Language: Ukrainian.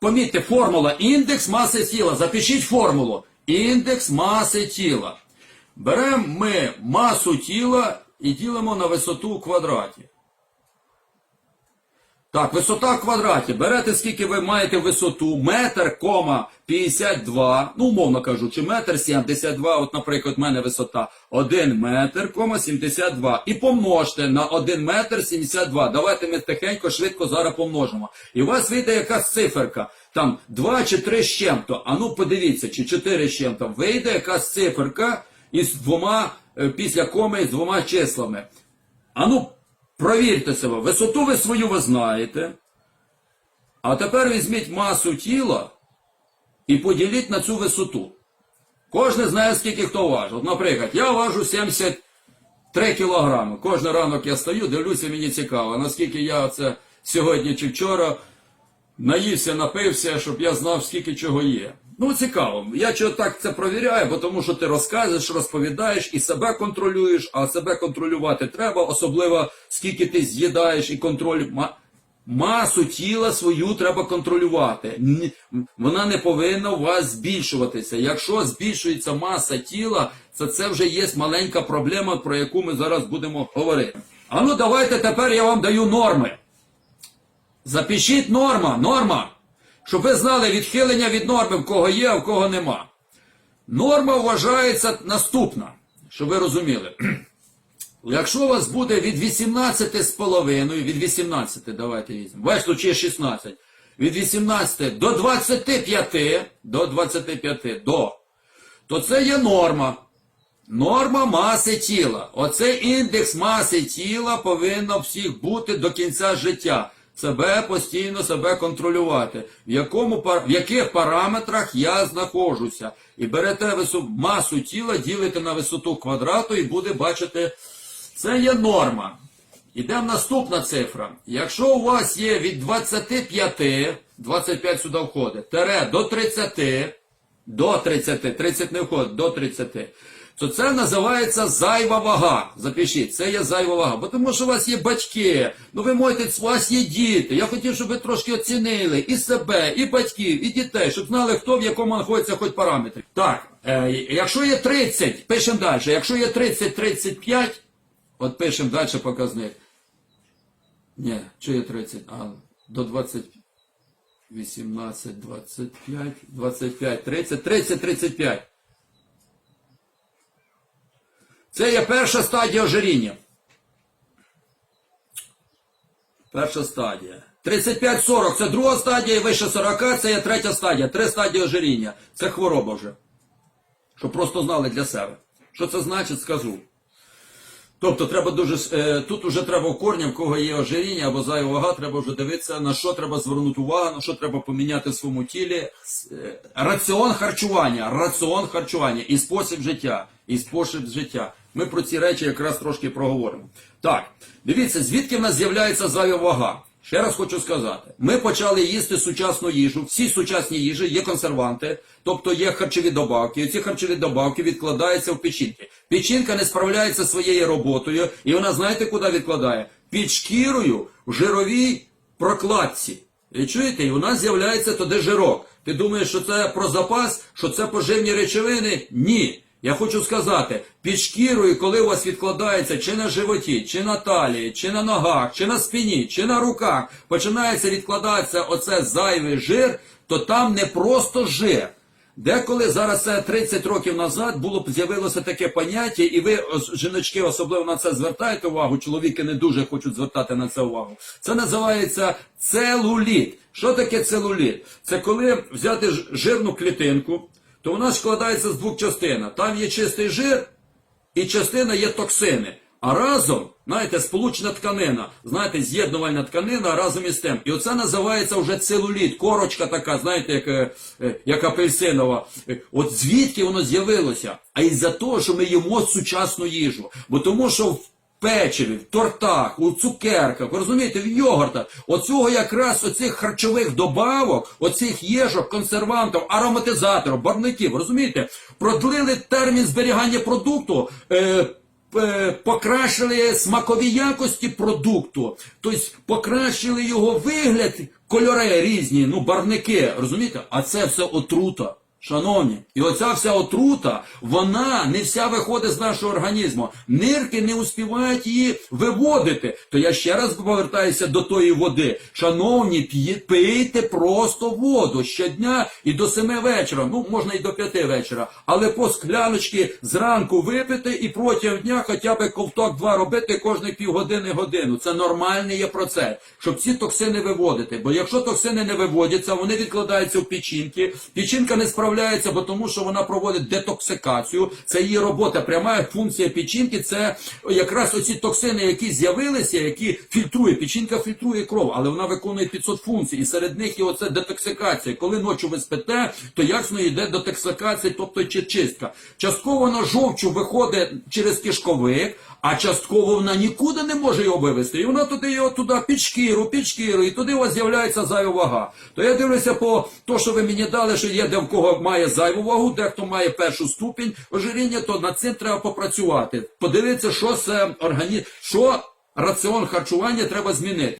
помітьте, формула індекс маси тіла. Запишіть формулу. Індекс маси тіла. Беремо ми масу тіла і ділимо на висоту у квадраті. Так, висота в квадраті. Берете, скільки ви маєте висоту, метр, кома 52, ну, умовно кажучи, метр 72, от, наприклад, в мене висота 1 метр, кома 72. І помножте на 1 метр 72. Давайте ми тихенько, швидко зараз помножимо. І у вас вийде якась циферка. Там 2 чи 3 з чим-то. А ну подивіться, чи 4 з чим-то. Вийде якась циферка із двома, е, після коми, з двома числами. А ну, провірте себе. Висоту ви свою ви знаєте. А тепер візьміть масу тіла і поділіть на цю висоту. Кожен знає, скільки хто важить. Наприклад, я важу 73 кілограми. Кожен ранок я стою, дивлюся, мені цікаво, наскільки я це сьогодні чи вчора наївся, напився, щоб я знав, скільки чого є. Ну, цікаво. Я чого так це провіряю, бо тому що ти розказуєш, розповідаєш і себе контролюєш, а себе контролювати треба, особливо скільки ти з'їдаєш і контроль. Масу тіла свою треба контролювати. Вона не повинна у вас збільшуватися. Якщо збільшується маса тіла, то це вже є маленька проблема, про яку ми зараз будемо говорити. А ну давайте тепер я вам даю норми. Запишіть норма, норма. Щоб ви знали відхилення від норми, в кого є, а в кого нема. Норма вважається наступна, щоб ви розуміли. Якщо у вас буде від 18 з половиною, від 18, давайте візьмемо, бачите, тут ще 16, від 18 до 25, до 25, до, то це є норма. Норма маси тіла. Оцей індекс маси тіла повинно всіх бути до кінця життя. Себе постійно себе контролювати. В, якому, в яких параметрах я знаходжуся. І берете вису, масу тіла, ділите на висоту квадрату і буде бачити, це є норма. Ідемо наступна цифра. Якщо у вас є від 25, 25 сюди входить, тере до 30, до 30, 30 не входить, до 30, то це називається зайва вага. Запишіть, це є зайва вага. Бо тому що у вас є батьки, ну ви можете, у вас є діти. Я хотів, щоб ви трошки оцінили і себе, і батьків, і дітей, щоб знали, хто в якому знаходиться хоч параметрі. Так, е, якщо є 30, пишемо далі. Якщо є 30-35, от пишемо далі показник. Ні, що є 30? А, до 20. 18, 25, 25, 30, 30, 35. Це є перша стадія ожиріння. Перша стадія. 35-40 це друга стадія, і вище 40 це є третя стадія. Три стадії ожиріння. Це хвороба вже. Щоб просто знали для себе. Що це значить, скажу. Тобто треба дуже е, тут уже треба в корні, в кого є ожиріння або зайва вага, треба вже дивитися, на що треба звернути увагу, на що треба поміняти в своєму тілі. Е, Раціон харчування, раціон харчування і спосіб життя. І спосіб життя. Ми про ці речі якраз трошки проговоримо. Так, дивіться, звідки в нас з'являється зайва вага? Ще раз хочу сказати, ми почали їсти сучасну їжу. Всі сучасні їжі є консерванти, тобто є харчові добавки. І ці харчові добавки відкладаються в печінки. Печінка не справляється своєю роботою, і вона знаєте, куди відкладає? Під шкірою в жировій прокладці. І чуєте, і у нас з'являється туди жирок. Ти думаєш, що це про запас, що це поживні речовини? Ні. Я хочу сказати, під шкірою, коли у вас відкладається чи на животі, чи на талії, чи на ногах, чи на спині, чи на руках, починається відкладатися оце зайвий жир, то там не просто жир. Деколи зараз це 30 років назад було з'явилося таке поняття, і ви, жіночки, особливо на це звертаєте увагу, чоловіки не дуже хочуть звертати на це увагу. Це називається целуліт. Що таке целуліт? Це коли взяти жирну клітинку, то вона складається з двох частин. Там є чистий жир, і частина є токсини. А разом, знаєте, сполучна тканина, знаєте, з'єднувальна тканина разом із тим. І оце називається вже целуліт, корочка така, знаєте, як, е, як апельсинова. Е, От звідки воно з'явилося? А із-за того, що ми їмо сучасну їжу. Бо тому що в печиві, в тортах, у цукерках, ви розумієте, в йогуртах, оцього якраз оцих харчових добавок, оцих їжок, консервантів, ароматизаторів, барвників, розумієте, продлили термін зберігання продукту. Е, е, покращили смакові якості продукту, тобто покращили його вигляд, кольори різні, ну барвники, розумієте? А це все отрута. Шановні, і оця вся отрута, вона не вся виходить з нашого організму. Нирки не успівають її виводити. То я ще раз повертаюся до тої води. Шановні, пийте просто воду щодня і до семи вечора. Ну, можна і до п'яти вечора. Але по скляночки зранку випити і протягом дня хоча б ковток два робити кожні півгодини годину. Це нормальний є процес, щоб ці токсини виводити. Бо якщо токсини не виводяться, вони відкладаються в печінки. Печінка не справляється, бо тому що вона проводить детоксикацію. Це її робота, пряма функція печінки. Це якраз оці токсини, які з'явилися, які фільтрує. Печінка фільтрує кров, але вона виконує 500 функцій. І серед них є оце детоксикація. Коли ночі ви спите, то ясно йде детоксикація, тобто чи чистка. Частково на жовчу виходить через кишковик. А частково вона нікуди не може його вивести. І вона туди його туди під шкіру, під шкіру, і туди у вас з'являється зайва вага. То я дивлюся по то, що ви мені дали, що є де в кого має зайву вагу, дехто має першу ступінь ожиріння, то над цим треба попрацювати. Подивитися, що це організм, що раціон харчування треба змінити.